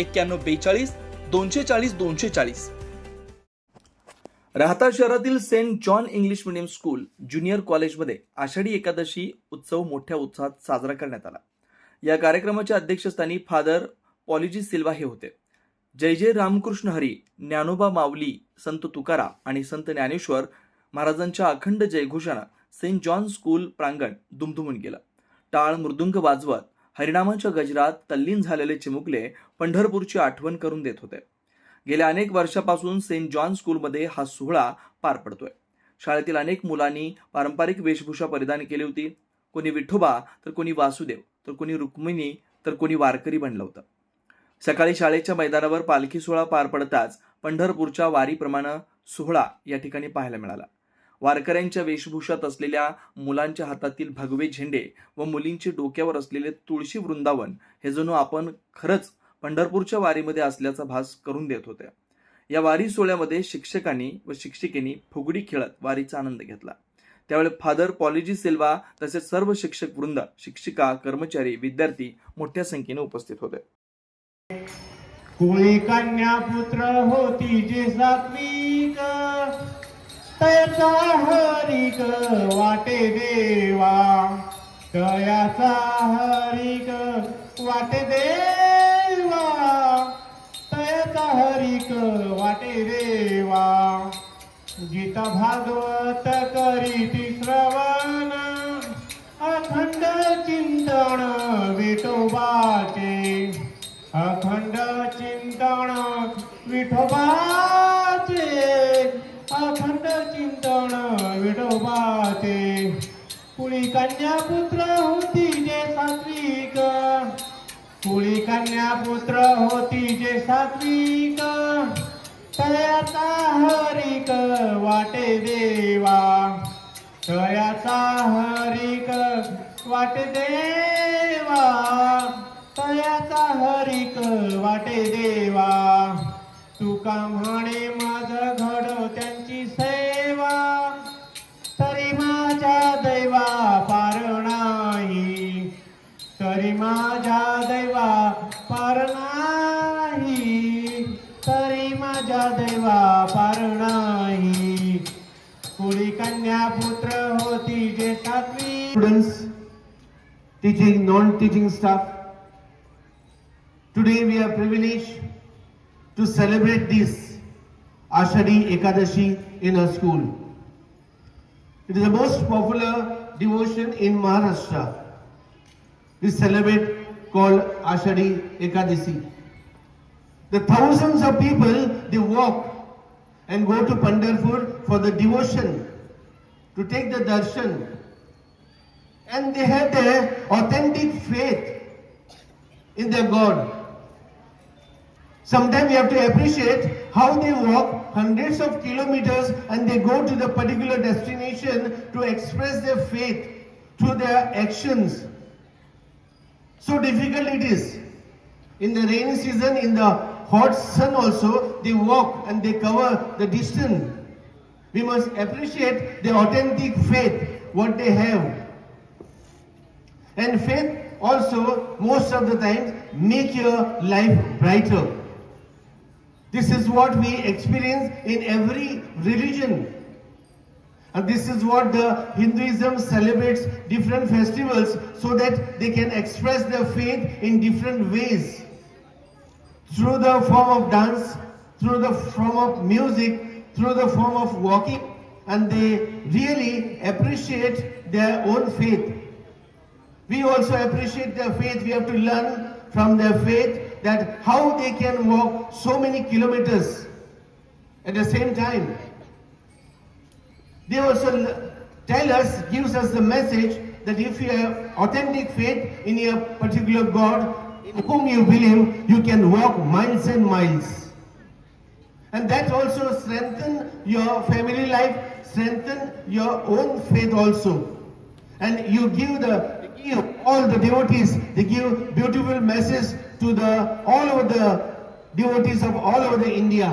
एक्क्याण्णव बेचाळीस दोनशे चाळीस दोनशे चाळीस. राहता शहरातील saint John English medium school junior कॉलेजमध्ये आषाढी एकादशी उत्सव मोठ्या उत्साहात साजरा करण्यात आला. या कार्यक्रमाच्या अध्यक्षस्थानी फादर पॉलिजी सिल्वा हे होते. जय जय रामकृष्ण हरी ज्ञानोबा माऊली संत तुकाराम आणि संत ज्ञानेश्वर महाराजांच्या अखंड जयघोषानं सेंट जॉन स्कूल प्रांगण दुमधुमून गेलं. टाळ मृदुंग वाजवत हरिणामाच्या गजरात तल्लीन झालेले चिमुकले पंढरपूरची आठवण करून देत होते. गेल्या अनेक वर्षापासून सेंट जॉन स्कूलमध्ये हा सोहळा पार पडतोय. शाळेतील अनेक मुलांनी पारंपरिक वेशभूषा परिधान केली होती. कोणी विठोबा तर कोणी वासुदेव तर कोणी रुक्मिणी तर कोणी वारकरी बनलं होतं. सकाळी शाळेच्या मैदानावर पालखी सोहळा पार पडताच पंढरपूरच्या वारीप्रमाणे सोहळा या ठिकाणी पाहायला मिळाला. वारकऱ्यांच्या वेशभूषात असलेल्या मुलांच्या हातातील भगवे झेंडे व मुलींचे डोक्यावर असलेले तुळशी वृंदावन हे जणू आपण खरंच पंढरपूरच्या वारीमध्ये असल्याचा भास करून देत होत्या. या वारी सोहळ्यामध्ये शिक्षकांनी व शिक्षिकेनी फुगडी खेळत वारीचा आनंद घेतला. त्यावेळी फादर पॉलिजी सिल्वा तसेच सर्व शिक्षक वृंद शिक्षिका कर्मचारी विद्यार्थी मोठ्या संख्येने उपस्थित होते. कुळी कन्या पुत्र होती जे सात्विक त्याचा हरिक वाटे देवा तयाचा हरिक वाटे देवा. देवा गीता भागवत करीती श्रवण अखंड चिंतन विठोबाचे अखंड चिंतन विठोबाचे अखंड चिंतन विठोबाचे. कुळी कन्या पुत्र होती जे सात्विक कुळी कन्या पुत्र होती जे सात्विक. तयाचा हरिक वाटे देवा. तयाचा हरिक वाटे देवा. तयाचा हरिक वाटे देवा. तुका म्हणे माझ students, teaching, non-teaching staff. Today we are privileged to celebrate this Ashadi Ekadashi in our school. It is the most popular devotion in Maharashtra. We celebrate called Ashadi Ekadashi. The thousands of people they walk and go to Pandharpur for the devotion to take the darshan and they have their authentic faith in their God. Sometimes you have to appreciate how they walk hundreds of kilometers and they go to the particular destination to express their faith through their actions. So difficult it is. In the rainy season, in the hot sun also, they walk and they cover the distance. We must appreciate the authentic faith, what they have. And faith also, most of the times, make your life brighter. This is what we experience in every religion. And this is what the Hinduism celebrates different festivals so that they can express their faith in different ways. Through the form of dance, through the form of music, through the form of walking, and they really appreciate their own faith. We also appreciate their faith. We have to learn from their faith that how they can walk so many kilometers at the same time. They also tell us, gives us the message that if you have authentic faith in your particular God, in whom you believe, you can walk miles and miles. And that also strengthen your family life, strengthen your own faith also. And you give the all the devotees, they give beautiful message to the all over the devotees of all over the India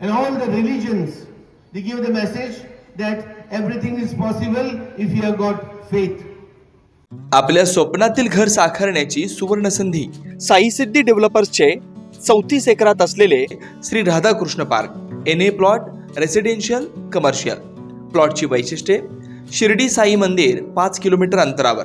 and all the religions. They give the message that everything is possible if you have got faith. आपल्या स्वप्नातील घर साकारण्याची सुवर्ण संधी साई सिद्धी डेव्हलपर्सचे चौतीस एकरात असलेले Shri Radhakrishna park N A plot residential commercial प्लॉटची वैशिष्ट्ये शिर्डी साई मंदिर पाच किलोमीटर अंतरावर